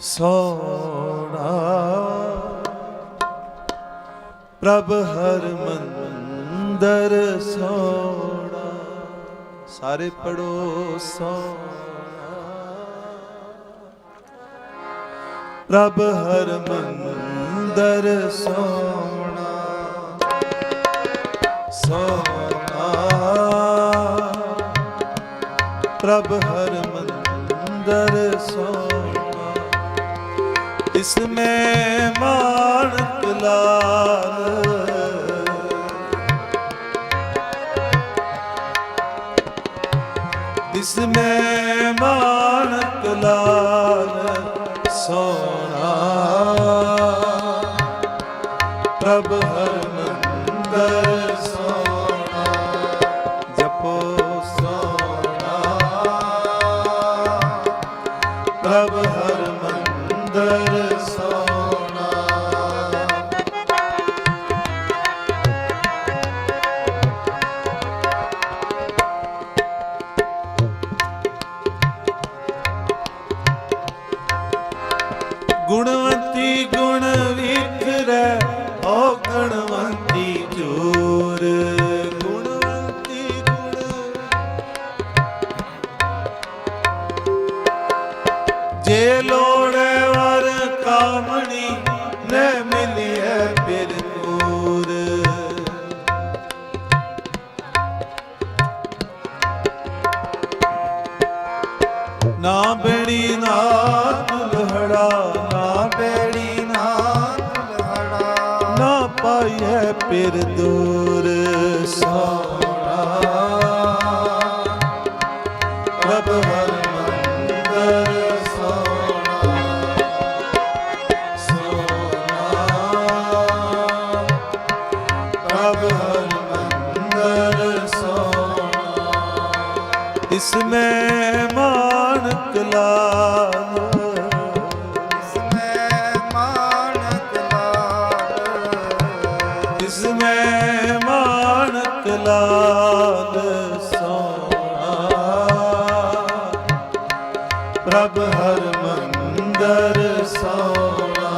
ਸੋਣਾ। ਪ੍ਰਭ ਹਰ ਮੰਦਰ ਸੋਣਾ। ਸਾਰੇ ਪੜੋ ਸੋਣਾ ਪ੍ਰਭ ਹਰ ਮੰਦਰ ਸੋਣਾ। ਸੋਣਾ। ਪ੍ਰਭ ਹਰ ਮੰਦਰ ਸੋਣਾ। ਇਸ ਮੈਂ ਮਾਨਕ ਲਾਲ ਇਸ ਮੈਂ ਮਾਨਕ ਲਾਲ ਸੋਨਾ ਪ੍ਰਭ ਹਰ ਮੰਦਰ ਸੋਨਾ ਜਪੋ ਸੋਨਾ ਪ੍ਰਭ ਹਰ ਮੰਦਰ ਸੋਣਾ ਨਾ ਪਾਈਐ ਫਿਰ ਦੂਰ ਸੋਣਾ ਪ੍ਰਭ ਹਰ ਮੰਦਰ ਸੋਣਾ ਸੋਣਾ ਪ੍ਰਭ ਹਰ ਪ੍ਰਭ ਹਰ ਮੰਦਰ ਸੋਣਾ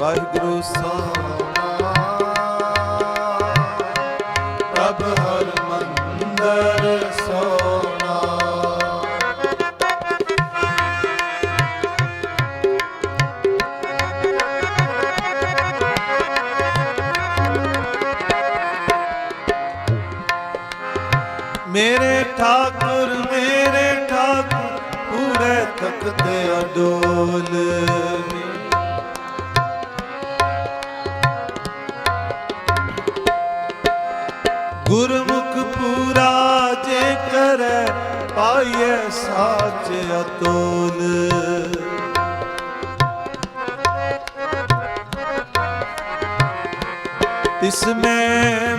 ਵਾਹਿਗੁਰੂ ਸੋਣਾ ਪ੍ਰਭ ਮੰਦਰ ਮੇਰੇ ਠਾਕ ਡੋਲ ਗੁਰਮੁਖ ਪੂਰਾ ਜੇ ਸਾਚ ਅਤੋਲ ਤਿਸ ਮੈਂ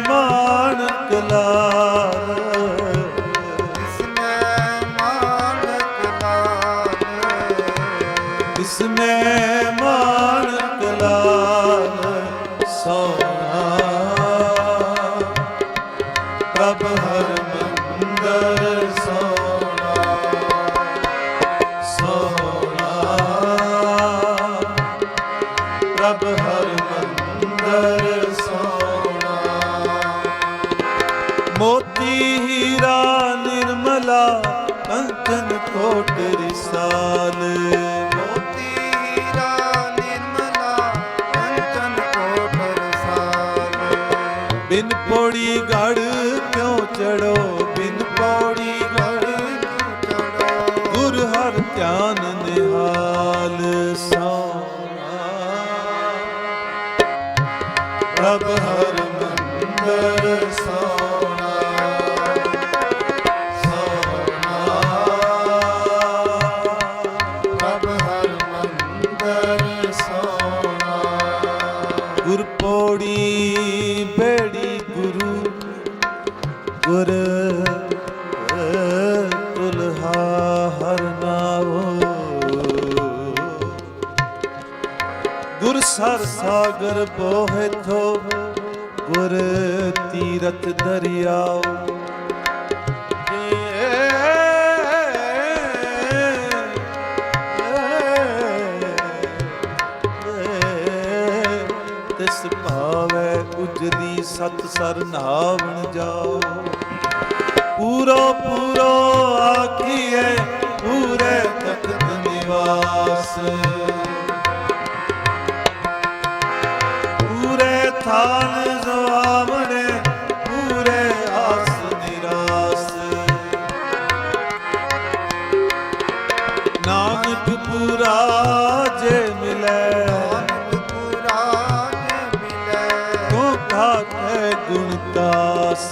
ਪ੍ਰਭ ਹਰ ਮੰਦਰ ਸੋਣਾ ਸੋਣਾ ਪ੍ਰਭ ਹਰ ਮੰਦਰ ਸੋਣਾ ਮੋਤੀ ਹੀਰਾ ਨਿਰਮਲਾ ਕੰਚਨ ਕੋਟ ਰਿਸਾਲ। ਮੋਤੀ ਹੀਰਾ ਨਿਰਮਲਾ ਕੰਚਨ ਕੋਟ ਰਿਸਾਲ। ਬਿਨ ਪੋੜੀ ਗੜ ચડો ਤੁਲਹਾ ਹਰ ਨਾਮ ਗੁਰ ਸਰ ਸਾਗਰ ਬੋਹਿ ਥੋ ਗੁਰ ਤੀਰਤ ਦਰਿਆਓ ਤਿਸ ਭਾਵੈ ਉਜਦੀ ਸਤ ਸਰਨਾਵਣ ਜਾਓ ਪੂਰੋ ਪੂਰੋ ਆਖੀਏ ਪੂਰੇ ਤਖਤ ਨਿਵਾਸ। ਪੂਰੇ ਥਾਨ ਜਵਾਮਣੇ ਪੂਰੇ ਆਸ ਨਿਰਾਸ। ਨਾਨਕ ਪੂਰਾ ਜੇ ਮਿਲੇ। ਪੂਰਾ ਜੇ ਮਿਲੈ। ਤੋ ਘਾਟੇ ਗੁਣਤਾਸ